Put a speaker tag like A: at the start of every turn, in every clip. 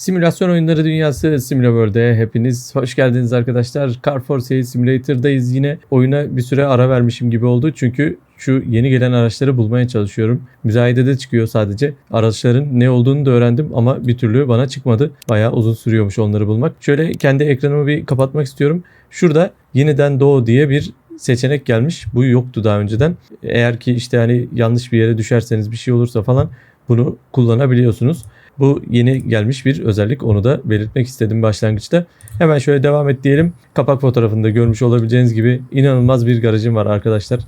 A: Simülasyon oyunları dünyası Simulaworld'e hepiniz hoş geldiniz arkadaşlar. Car for Sale Simulator'dayız yine. Oyuna bir süre ara vermişim gibi oldu çünkü şu yeni gelen araçları bulmaya çalışıyorum. Müzayedede çıkıyor sadece. Araçların ne olduğunu da öğrendim ama bir türlü bana çıkmadı. Bayağı uzun sürüyormuş onları bulmak. Şöyle kendi ekranımı bir kapatmak istiyorum. Şurada yeniden doğu diye bir seçenek gelmiş. Bu yoktu daha önceden. Eğer ki işte hani yanlış bir yere düşerseniz bir şey olursa falan bunu kullanabiliyorsunuz. Bu yeni gelmiş bir özellik onu da belirtmek istedim başlangıçta. Hemen şöyle devam et diyelim. Kapak fotoğrafında görmüş olabileceğiniz gibi inanılmaz bir garajım var arkadaşlar.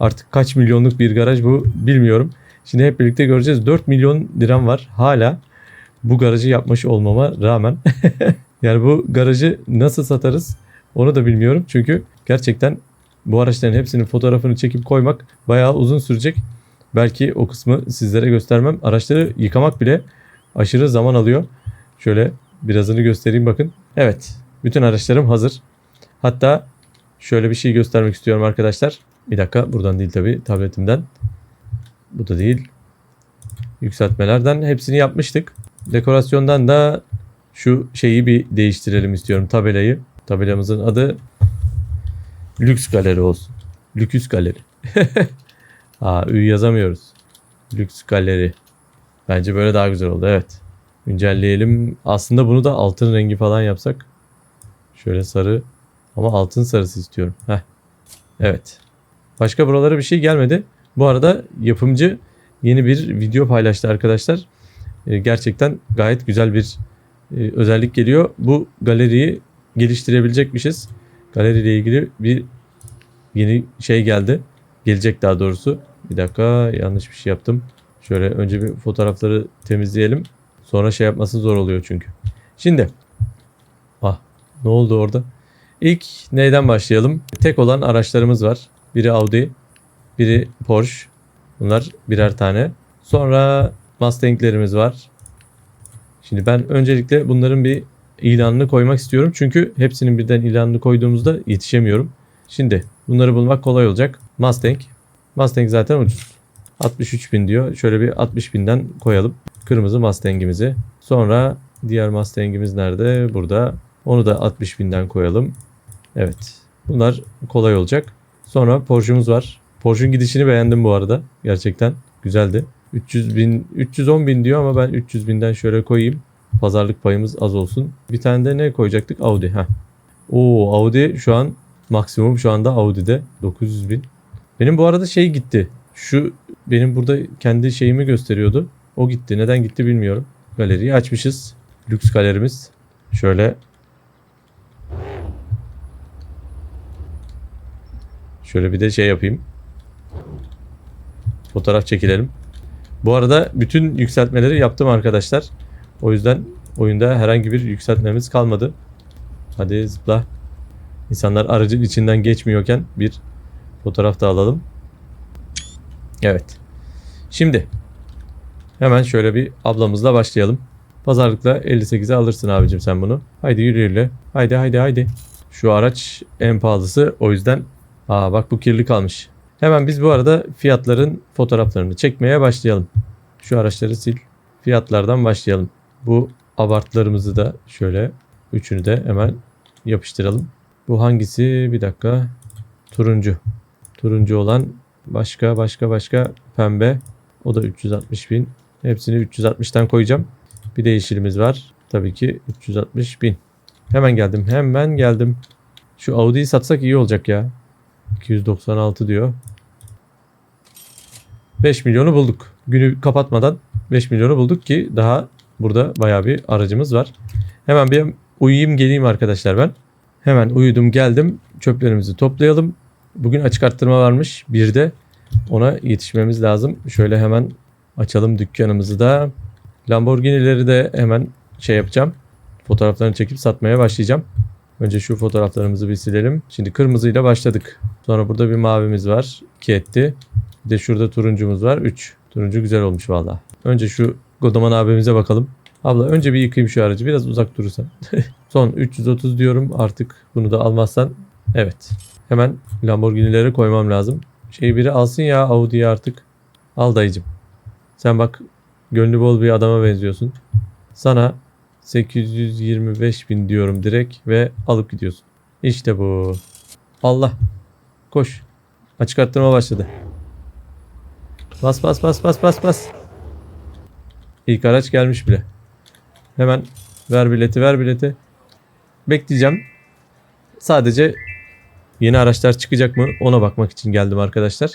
A: Artık kaç milyonluk bir garaj bu bilmiyorum. Şimdi hep birlikte göreceğiz. 4 milyon liram var hala bu garajı yapmış olmama rağmen. yani bu garajı nasıl satarız onu da bilmiyorum. Çünkü gerçekten bu araçların hepsinin fotoğrafını çekip koymak bayağı uzun sürecek. Belki o kısmı sizlere göstermem. Araçları yıkamak bile aşırı zaman alıyor. Şöyle birazını göstereyim bakın. Evet. Bütün araçlarım hazır. Hatta şöyle bir şey göstermek istiyorum arkadaşlar. Bir dakika buradan değil tabi tabletimden. Bu da değil. Yükseltmelerden hepsini yapmıştık. Dekorasyondan da şu şeyi bir değiştirelim istiyorum tabelayı. Tabelamızın adı Lüks Galeri olsun. Lüküs Galeri. Aa, ü yazamıyoruz. Lüks Galeri. Bence böyle daha güzel oldu evet. Güncelleyelim. Aslında bunu da altın rengi falan yapsak. Şöyle sarı. Ama altın sarısı istiyorum. Heh. Evet. Başka buralara bir şey gelmedi. Bu arada yapımcı yeni bir video paylaştı arkadaşlar. Ee, gerçekten gayet güzel bir e, özellik geliyor. Bu galeriyi geliştirebilecekmişiz. Galeriyle ilgili bir yeni şey geldi. Gelecek daha doğrusu. Bir dakika yanlış bir şey yaptım. Şöyle önce bir fotoğrafları temizleyelim. Sonra şey yapması zor oluyor çünkü. Şimdi. Ah ne oldu orada? İlk neyden başlayalım? Tek olan araçlarımız var. Biri Audi, biri Porsche. Bunlar birer tane. Sonra Mustang'lerimiz var. Şimdi ben öncelikle bunların bir ilanını koymak istiyorum. Çünkü hepsinin birden ilanını koyduğumuzda yetişemiyorum. Şimdi bunları bulmak kolay olacak. Mustang. Mustang zaten ucuz. 63 bin diyor. Şöyle bir 60 binden koyalım. Kırmızı Mustang'imizi. Sonra diğer Mustang'imiz nerede? Burada. Onu da 60 binden koyalım. Evet. Bunlar kolay olacak. Sonra Porsche'umuz var. Porsche'un gidişini beğendim bu arada. Gerçekten güzeldi. 300 bin, 310 bin diyor ama ben 300 binden şöyle koyayım. Pazarlık payımız az olsun. Bir tane de ne koyacaktık? Audi. Heh. Oo Audi şu an maksimum şu anda Audi'de 900 bin. Benim bu arada şey gitti. Şu benim burada kendi şeyimi gösteriyordu. O gitti. Neden gitti bilmiyorum. Galeriyi açmışız. Lüks galerimiz. Şöyle Şöyle bir de şey yapayım. Fotoğraf çekilelim. Bu arada bütün yükseltmeleri yaptım arkadaşlar. O yüzden oyunda herhangi bir yükseltmemiz kalmadı. Hadi zıpla. İnsanlar aracın içinden geçmiyorken bir fotoğraf da alalım. Evet. Şimdi hemen şöyle bir ablamızla başlayalım. Pazarlıkla 58'e alırsın abicim sen bunu. Haydi yürü yürü. Haydi haydi haydi. Şu araç en pahalısı o yüzden. Aa bak bu kirli kalmış. Hemen biz bu arada fiyatların fotoğraflarını çekmeye başlayalım. Şu araçları sil. Fiyatlardan başlayalım. Bu abartlarımızı da şöyle üçünü de hemen yapıştıralım. Bu hangisi? Bir dakika. Turuncu. Turuncu olan başka başka başka pembe. O da 360 bin. Hepsini 360'tan koyacağım. Bir de yeşilimiz var. Tabii ki 360 bin. Hemen geldim. Hemen geldim. Şu Audi'yi satsak iyi olacak ya. 296 diyor. 5 milyonu bulduk. Günü kapatmadan 5 milyonu bulduk ki daha burada baya bir aracımız var. Hemen bir uyuyayım geleyim arkadaşlar ben. Hemen uyudum geldim. Çöplerimizi toplayalım. Bugün açık arttırma varmış. Bir de ona yetişmemiz lazım. Şöyle hemen açalım dükkanımızı da. Lamborghini'leri de hemen şey yapacağım. Fotoğraflarını çekip satmaya başlayacağım. Önce şu fotoğraflarımızı bir silelim. Şimdi kırmızıyla başladık. Sonra burada bir mavimiz var. 2 etti. Bir de şurada turuncumuz var. 3. Turuncu güzel olmuş valla. Önce şu Godaman abimize bakalım. Abla önce bir yıkayayım şu aracı. Biraz uzak durursan. Son 330 diyorum. Artık bunu da almazsan. Evet. Hemen Lamborghini'lere koymam lazım. Şey biri alsın ya Audi'yi artık. Al dayıcım. Sen bak gönlü bol bir adama benziyorsun. Sana 825 bin diyorum direkt ve alıp gidiyorsun. İşte bu. Allah. Koş. Açık arttırma başladı. Bas bas bas bas bas bas. İlk araç gelmiş bile. Hemen ver bileti ver bileti. Bekleyeceğim. Sadece yeni araçlar çıkacak mı ona bakmak için geldim arkadaşlar.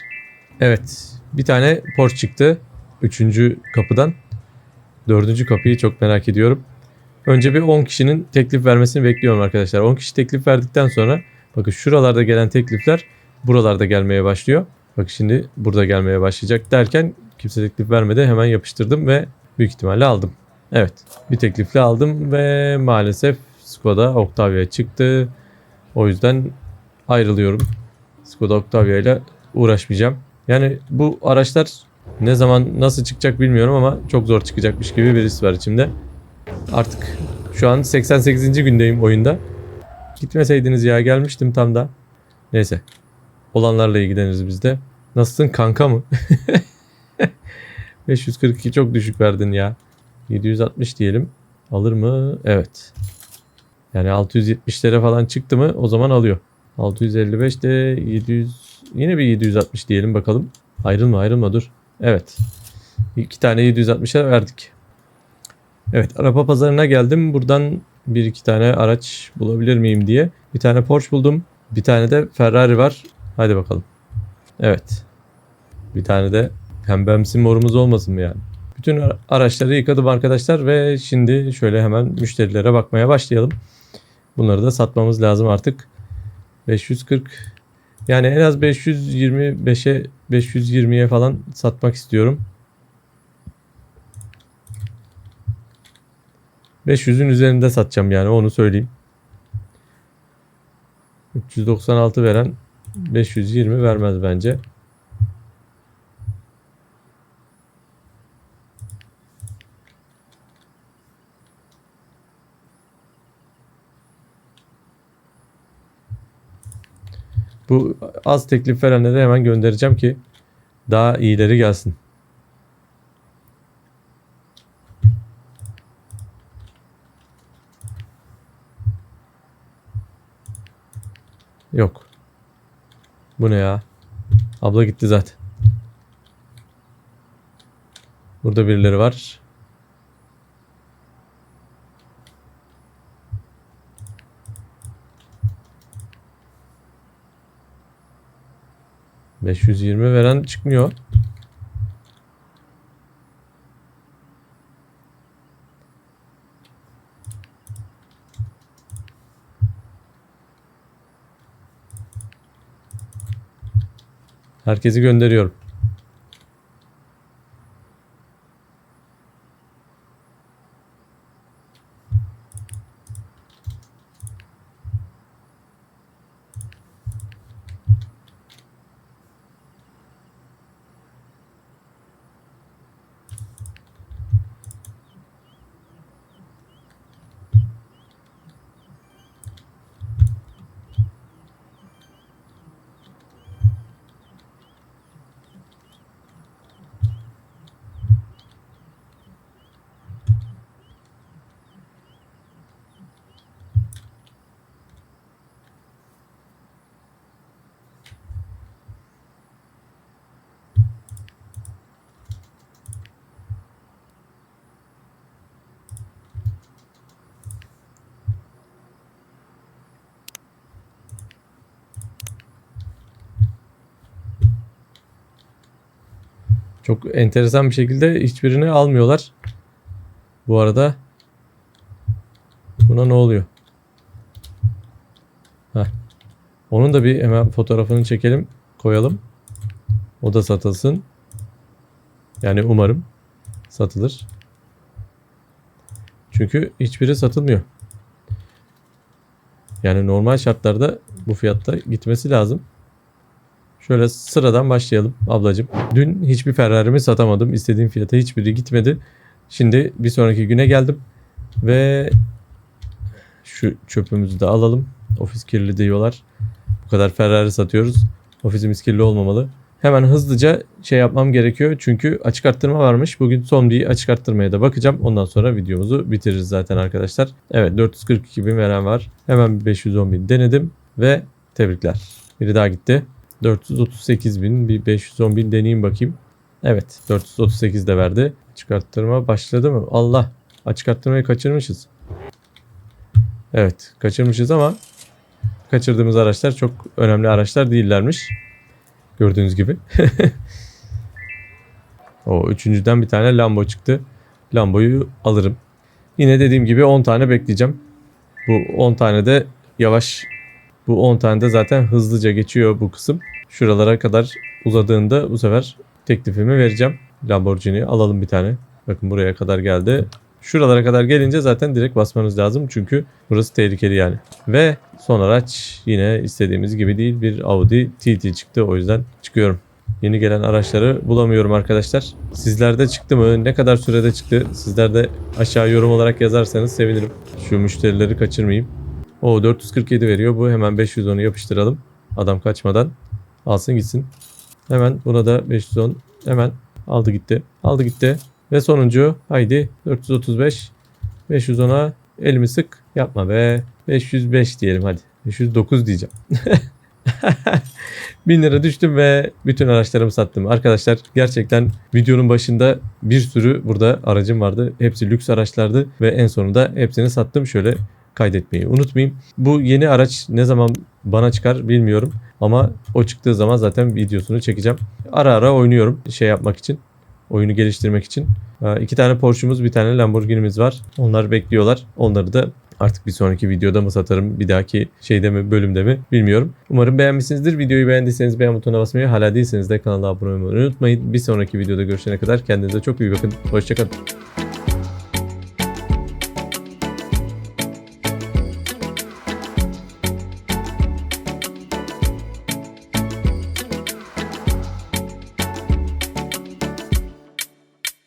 A: Evet bir tane Porsche çıktı. Üçüncü kapıdan. Dördüncü kapıyı çok merak ediyorum. Önce bir 10 kişinin teklif vermesini bekliyorum arkadaşlar. 10 kişi teklif verdikten sonra bakın şuralarda gelen teklifler buralarda gelmeye başlıyor. Bak şimdi burada gelmeye başlayacak derken kimse teklif vermedi hemen yapıştırdım ve büyük ihtimalle aldım. Evet bir teklifle aldım ve maalesef Skoda Octavia çıktı. O yüzden ayrılıyorum. Skoda Octavia ile uğraşmayacağım. Yani bu araçlar ne zaman nasıl çıkacak bilmiyorum ama çok zor çıkacakmış gibi bir his var içimde. Artık şu an 88. gündeyim oyunda. Gitmeseydiniz ya gelmiştim tam da. Neyse. Olanlarla ilgileniriz biz de. Nasılsın kanka mı? 542 çok düşük verdin ya. 760 diyelim. Alır mı? Evet. Yani 670'lere falan çıktı mı o zaman alıyor. 655 de 700 yine bir 760 diyelim bakalım. Ayrılma ayrılma dur. Evet. İki tane 760'a verdik. Evet araba pazarına geldim. Buradan bir iki tane araç bulabilir miyim diye. Bir tane Porsche buldum. Bir tane de Ferrari var. Hadi bakalım. Evet. Bir tane de pembemsi morumuz olmasın mı yani? Bütün ara- araçları yıkadım arkadaşlar ve şimdi şöyle hemen müşterilere bakmaya başlayalım. Bunları da satmamız lazım artık. 540 yani en az 525'e 520'ye falan satmak istiyorum. 500'ün üzerinde satacağım yani onu söyleyeyim. 396 veren 520 vermez bence. Bu az teklif verenlere hemen göndereceğim ki daha iyileri gelsin. Yok. Bu ne ya? Abla gitti zaten. Burada birileri var. ...520 veren çıkmıyor. Herkesi gönderiyorum. Çok enteresan bir şekilde hiçbirini almıyorlar. Bu arada buna ne oluyor? Heh. Onun da bir hemen fotoğrafını çekelim, koyalım. O da satılsın. Yani umarım satılır. Çünkü hiçbiri satılmıyor. Yani normal şartlarda bu fiyatta gitmesi lazım. Şöyle sıradan başlayalım ablacığım. Dün hiçbir Ferrari'mi satamadım. İstediğim fiyata hiçbiri gitmedi. Şimdi bir sonraki güne geldim. Ve şu çöpümüzü de alalım. Ofis kirli diyorlar. Bu kadar Ferrari satıyoruz. Ofisimiz kirli olmamalı. Hemen hızlıca şey yapmam gerekiyor. Çünkü açık arttırma varmış. Bugün son bir açık arttırmaya da bakacağım. Ondan sonra videomuzu bitiririz zaten arkadaşlar. Evet 442 bin veren var. Hemen bir 510 bin denedim. Ve tebrikler. Biri daha gitti. 438 bin bir 510 bin deneyeyim bakayım. Evet 438 de verdi. Açık arttırma başladı mı? Allah açık arttırmayı kaçırmışız. Evet kaçırmışız ama kaçırdığımız araçlar çok önemli araçlar değillermiş. Gördüğünüz gibi. o üçüncüden bir tane Lambo çıktı. Lambo'yu alırım. Yine dediğim gibi 10 tane bekleyeceğim. Bu 10 tane de yavaş. Bu 10 tane de zaten hızlıca geçiyor bu kısım. Şuralara kadar uzadığında bu sefer teklifimi vereceğim. Lamborghini alalım bir tane. Bakın buraya kadar geldi. Şuralara kadar gelince zaten direkt basmanız lazım. Çünkü burası tehlikeli yani. Ve son araç yine istediğimiz gibi değil. Bir Audi TT çıktı. O yüzden çıkıyorum. Yeni gelen araçları bulamıyorum arkadaşlar. Sizlerde çıktı mı? Ne kadar sürede çıktı? Sizler de aşağı yorum olarak yazarsanız sevinirim. Şu müşterileri kaçırmayayım. O 447 veriyor. Bu hemen 510'u yapıştıralım. Adam kaçmadan alsın gitsin. Hemen buna da 510 hemen aldı gitti. Aldı gitti. Ve sonuncu haydi 435 510'a elimi sık yapma be 505 diyelim hadi 509 diyeceğim. 1000 lira düştüm ve bütün araçlarımı sattım. Arkadaşlar gerçekten videonun başında bir sürü burada aracım vardı. Hepsi lüks araçlardı ve en sonunda hepsini sattım. Şöyle kaydetmeyi unutmayayım. Bu yeni araç ne zaman bana çıkar bilmiyorum. Ama o çıktığı zaman zaten videosunu çekeceğim. Ara ara oynuyorum şey yapmak için. Oyunu geliştirmek için. Ee, İki tane Porsche'umuz bir tane Lamborghini'miz var. Onlar bekliyorlar. Onları da artık bir sonraki videoda mı satarım bir dahaki şeyde mi bölümde mi bilmiyorum. Umarım beğenmişsinizdir. Videoyu beğendiyseniz beğen butonuna basmayı hala değilseniz de kanala abone olmayı unutmayın. Bir sonraki videoda görüşene kadar kendinize çok iyi bakın. Hoşçakalın.